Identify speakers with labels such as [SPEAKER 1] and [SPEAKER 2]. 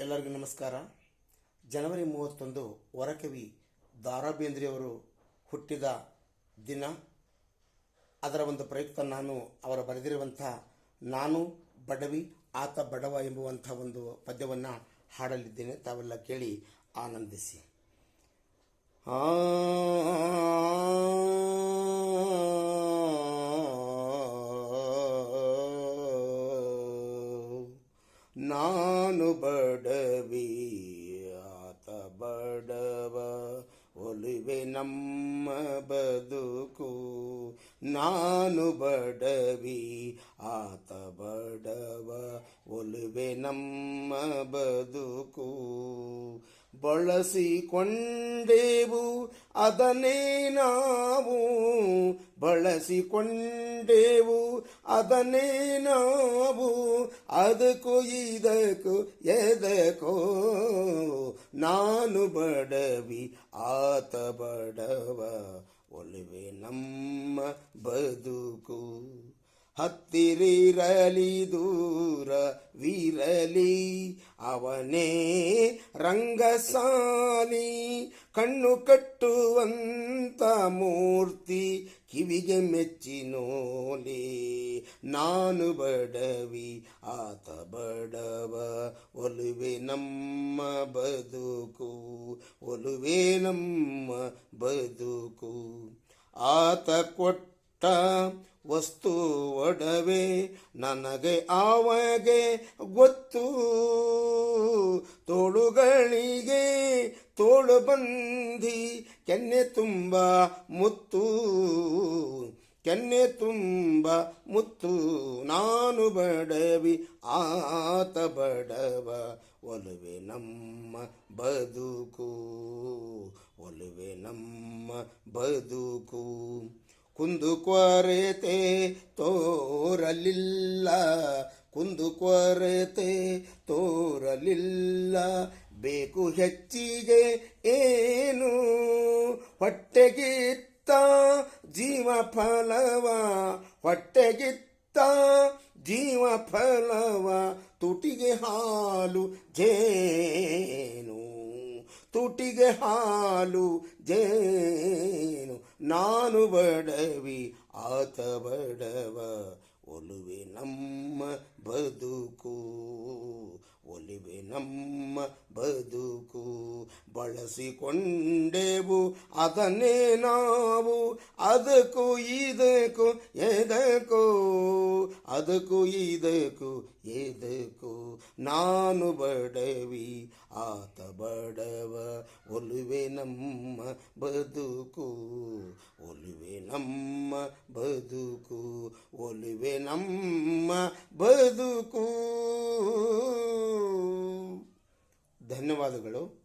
[SPEAKER 1] ಎಲ್ಲರಿಗೂ ನಮಸ್ಕಾರ. ಜನವರಿ ಮೂವತ್ತೊಂದು ವರಕವಿ ದಾರಾ ಬೇಂದ್ರೆಯವರು ಹುಟ್ಟಿದ ದಿನ. ಅದರ ಒಂದು ಪ್ರಯುಕ್ತ ನಾನು ಅವರು ಬರೆದಿರುವಂಥ ನಾನು ಬಡವಿ, ಆತ ಬಡವ ಎಂಬುವಂಥ ಒಂದು ಪದ್ಯವನ್ನು ಹಾಡಲಿದ್ದೇನೆ. ತಾವೆಲ್ಲ ಕೇಳಿ ಆನಂದಿಸಿ. ಆ ನಾನು ಬಡವಿ ಆತ ಬಡವ, ಒಲಿವೆ ನಮ್ಮ ಬದುಕು. ನಾನು ಬಡವಿ, ಆತ ಬಡವ, ಒಲಿವೆ ನಮ್ಮ ಬದುಕು. ಬಳಸಿಕೊಂಡೆವು, ಅದನ್ನೇ ನಾವು. ಬಳಸಿಕೊಂಡೆವು ಅದನ್ನೇ ನಾವು ಅದಕ್ಕೂ ಇದಕ್ಕೂ ಎದಕ್ಕೋ. ನಾನು ಬಡವಿ, ಆತ ಬಡವ, ಒಲಿವೆ ನಮ್ಮ ಬದುಕು. ಹತ್ತಿರಿರಲಿ, ದೂರವಿರಲಿ, ಅವನೇ ರಂಗಸಾಲಿ, ಕಣ್ಣು ಕಟ್ಟುವಂತ ಮೂರ್ತಿ ಕಿವಿಗೆ ಮೆಚ್ಚಿನೋಲಿ ನಾನು ಬಡವಿ, ಆತ ಬಡವ. ಒಲುವೆ ನಮ್ಮ ಬದುಕು, ಒಲುವೆ ನಮ್ಮ ಬದುಕು. ಆತ ಕೊಟ್ಟ ವಸ್ತು ಒಡವೆ, ನನಗೆ ಆವಗೆ ಗೊತ್ತು. ತೋಳುಗಳಿಗೆ ತೋಳು ಬಂದಿ ಕೆನ್ನೆ ತುಂಬ ಮುತ್ತು. ಕೆನ್ನೆ ತುಂಬ ಮುತ್ತು, ನಾನು ಬಡವಿ, ಆತ ಬಡವ, ಒಲುವೆ ನಮ್ಮ ಬದುಕು. ಒಲುವೆ ನಮ್ಮ ಬದುಕು. ಕುಂದು ಕೊರೆತೆ ತೋರಲಿಲ್ಲ ಕುಂದು ಕೊರೆತೆ ತೋರಲಿಲ್ಲ. ಬೇಕು ಹೆಚ್ಚಿಗೆ ಏನು? ಹೊಟ್ಟೆಗಿತ್ತ ಜೀವ ಫಲವ? ಹೊಟ್ಟೆಗಿತ್ತ ಜೀವ ಫಲವ? ತುಟಿಗೆ ಹಾಲು ಜೇನು? ತುಟಿಗೆ ಹಾಲು ಜೇನು? ನಾನು ಬಡವಿ, ಆತ ಬಡವ, ಒಲುವೆ ನಮ್ಮ ಬದುಕು. ಒಲಿವೆ ನಮ್ಮ ಬದುಕು ಬಳಸಿಕೊಂಡೆವು. ಅದನ್ನೇ ನಾವು, ಅದಕ್ಕೂ ಇದಕ್ಕೂ ಎದಕ್ಕೋ, ಅದಕ್ಕೂ ಇದಕ್ಕೂ ಎದಕ್ಕೋ. ನಾನು ಬಡವಿ, ಆತ ಬಡವ, ಒಲುವೆ ನಮ್ಮ ಬದುಕು, ಒಲುವೆ ನಮ್ಮ ಬದುಕು, ಒಲುವೆ ನಮ್ಮ ಬದುಕು. ಧನ್ಯವಾದಗಳು.